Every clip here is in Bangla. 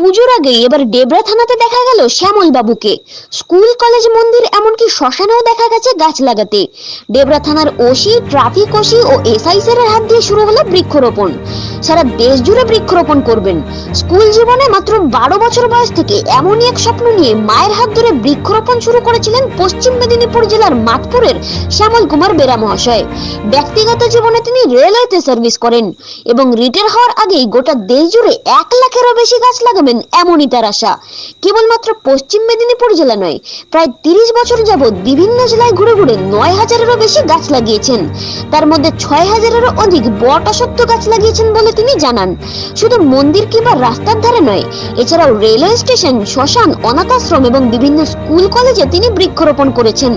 আগেই এবার ডেবরা থানাতে দেখা গেল শ্যামল বাবুকে স্কুল, কলেজ, মন্দির, এমনকি শ্মশানেও দেখা গেছে গাছ লাগাতে। ডেবরা থানার ওসি, ট্রাফিক ওসি ও এসআই স্যারের হাত দিয়ে শুরু হলো বৃক্ষরোপণ। সারা দেশ জুড়ে বৃক্ষরোপণ করবেন। স্কুল জীবনে মাত্র বারো বছর বয়স থেকে এমনই এক স্বপ্ন নিয়ে মায়ের হাত ধরে বৃক্ষরোপণ শুরু করেছিলেন পশ্চিম মেদিনীপুর জেলার মাতপুরের শ্যামল কুমার বেরা মহাশয়। ব্যক্তিগত জীবনে তিনি রেলওয়েতে সার্ভিস করেন এবং রিটায়ার হওয়ার আগেই গোটা দেশ জুড়ে এক লাখেরও বেশি গাছ লাগাবেন এমনই তার আশা। কেবলমাত্র পশ্চিম মেদিনীপুর জেলা নয়, প্রায় তিরিশ বছর যাবৎ বিভিন্ন জেলায় ঘুরে ঘুরে নয় হাজারেরও বেশি গাছ লাগিয়েছেন। তার মধ্যে ছয় হাজারেরও অধিক বট অসত্য গাছ লাগিয়েছেন বলে তিনি জানান। শুধু মন্দির কিংবা রাস্তার ধারে নয়, এছাড়াও রেলওয়ে স্টেশন, শ্মশান, অনাথাশ্রম এবং বিভিন্ন স্কুল কলেজে তিনি বৃক্ষরোপণ করেছেন।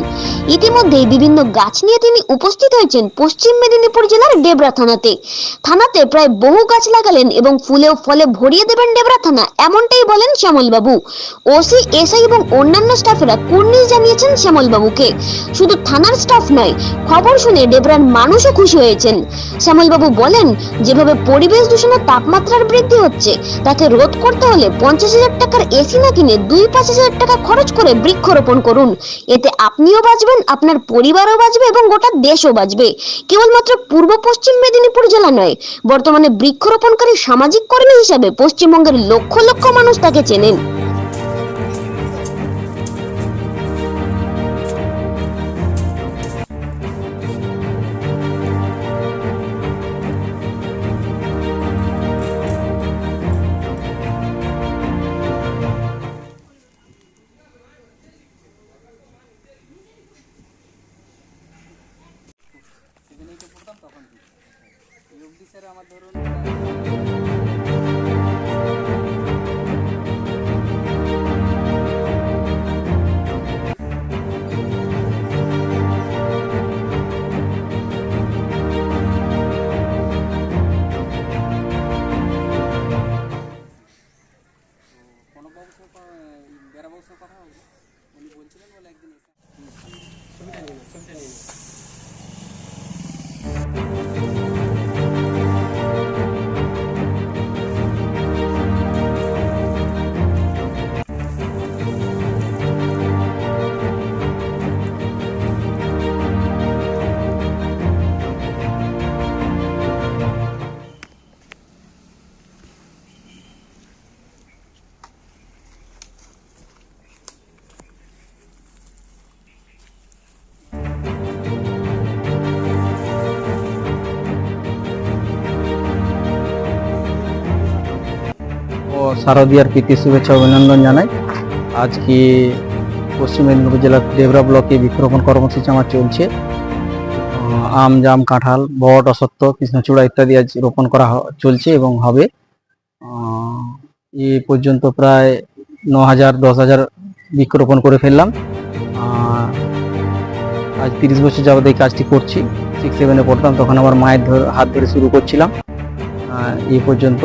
ইতিমধ্যেই বিভিন্ন গাছ নিয়ে তিনি উপস্থিত হয়েছেন পশ্চিম মেদিনীপুর জেলার ডেবরা থানাতে। থানাতে প্রায় বহু গাছ লাগালেন এবং ফুলে ও ফলে ভরিয়ে দেবেন ডেবরা থানা এমনটাই বলেন শ্যামল বাবু ওসি, এসআই এবং অন্যান্য স্টাফেরা কুর্নিশ জানিয়েছেন শ্যামল বাবুকে শুধু থানার স্টাফ নয়, খবর শুনে ডেবরার মানুষও খুশি হয়েছেন। শ্যামল বাবু বলেন, যেভাবে পরিবেশ দূষণ ও তাপমাত্রার বৃদ্ধি হচ্ছে, তাকে রোধ করতে হলে পঞ্চাশ হাজার টাকার এসি না কিনে দুই পাঁচ হাজার টাকা খরচ করে বৃক্ষরোপণ করুন। এতে আপনিও বাঁচবেন, আপনার পরিবারও বাঁচবে এবং গোটা দেশও বাঁচবে। কেবলমাত্র পূর্ব পশ্চিম মেদিনীপুর জেলা নয়, বর্তমানে বৃক্ষরোপণকারী সামাজিক কর্মী হিসাবে পশ্চিমবঙ্গের লক্ষ লক্ষ মানুষ তাকে চেনেন। তখন স্যার আমার ধরুন ও শারদীয়ার প্রীতি শুভেচ্ছা অভিনন্দন জানাই। আজকে পশ্চিম মেদিনীপুর জেলার দেবরা ব্লকে বৃক্ষরোপণ কর্মসূচি আমার চলছে। আম, জাম, কাঁঠাল, বট অসত্য কৃষ্ণচূড়া ইত্যাদি আজ রোপণ করা চলছে এবং হবে। এ পর্যন্ত প্রায় ন হাজার দশ হাজার বৃক্ষরোপণ করে ফেললাম। আজ তিরিশ বছর যাবত এই কাজটি করছি। সিক্স সেভেনে পড়তাম, তখন আমার মায়ের হাত ধরে শুরু করছিলাম। এ পর্যন্ত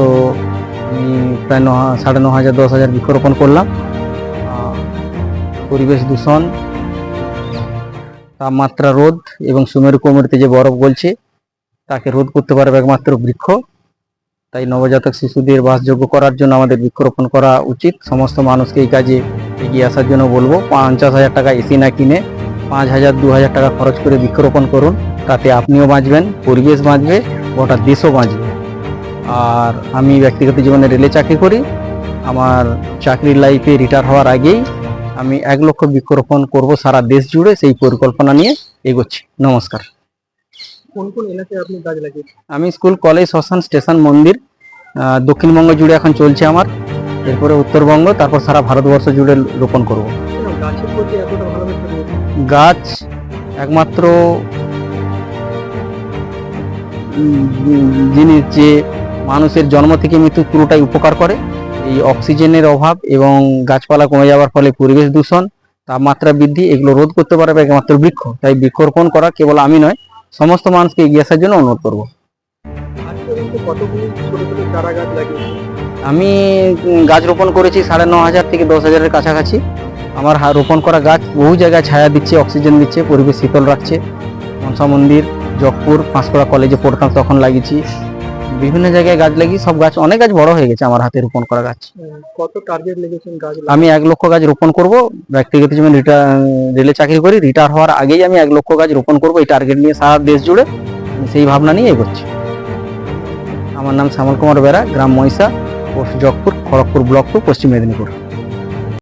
প্রায় ন সাড়ে ন হাজার, দশ হাজার বৃক্ষরোপণ করলাম। পরিবেশ দূষণ, তাপমাত্রা রোধ এবং সুমেরু কোমরিতে যে বরফ গলছে, তাকে রোধ করতে পারবে একমাত্র বৃক্ষ। তাই নবজাতক শিশুদের বাসযোগ্য করার জন্য আমাদের বৃক্ষরোপণ করা উচিত। সমস্ত মানুষকে এই কাজে এগিয়ে আসার জন্য বলব, পঞ্চাশ হাজার টাকা এসি না কিনে পাঁচ হাজার, দু হাজার টাকা খরচ করে বৃক্ষরোপণ করুন। তাতে আপনিও বাঁচবেন, পরিবেশ বাঁচবে, গোটা দেশও বাঁচবে। আর আমি ব্যক্তিগত জীবনে রেলে চাকরি করি। আমার চাকরির লাইফে রিটায়ার হওয়ার আগেই আমি এক লক্ষ বৃক্ষরোপণ করব সারা দেশ জুড়ে সেই পরিকল্পনা নিয়ে এগোচ্ছি। নমস্কার। কোন কোন এলাকায় আপনি গাছ লাগিয়েছেন? আমি স্কুল কলেজ শ্মশান স্টেশন মন্দির দক্ষিণবঙ্গ জুড়ে এখন চলছে আমার। এরপরে উত্তরবঙ্গ তারপর সারা ভারতবর্ষ জুড়ে রোপণ করব। গাছ একমাত্র জিনিস যে মানুষের জন্ম থেকে মৃত্যু পুরোটাই উপকার করে। এই অক্সিজেনের অভাব এবং গাছপালা কমে যাওয়ার ফলে পরিবেশ দূষণ, তাপমাত্রা বৃদ্ধি, এগুলো রোধ করতে পারবে একমাত্র বৃক্ষ। তাই বৃক্ষরোপণ করা কেবল আমি নয়, সমস্ত মানুষকে এগিয়ে আসার জন্য অনুরোধ করব। আমি গাছ রোপণ করেছি সাড়ে ন হাজার থেকে দশ হাজারের কাছাকাছি। আমার রোপণ করা গাছ বহু জায়গায় ছায়া দিচ্ছে, অক্সিজেন দিচ্ছে, পরিবেশ শীতল রাখছে। মনসা মন্দির, জগপুর, পাঁশকুড়া কলেজে পড়তাম, তখন লাগিয়েছি। বিভিন্ন জায়গায় গাছ লাগিয়ে সব গাছ অনেক গাছ বড় হয়ে গেছে আমার হাতে রোপণ করা গাছ। কত টার্গেট লেগেছেন গাছ আমি এক লক্ষ গাছ রোপণ করব ব্যক্তিগত জীবনে রিটায়ার রেলে চাকরি করি রিটায়ার হওয়ার আগেই আমি এক লক্ষ গাছ রোপণ করব এই টার্গেট নিয়ে সারা দেশ জুড়ে। সেই ভাবনা নিয়ে এগোচ্ছি। আমার নাম শ্যামল কুমার বেরা গ্রাম Mahisha post Jagpur Kharagpur block two Paschim Medinipur.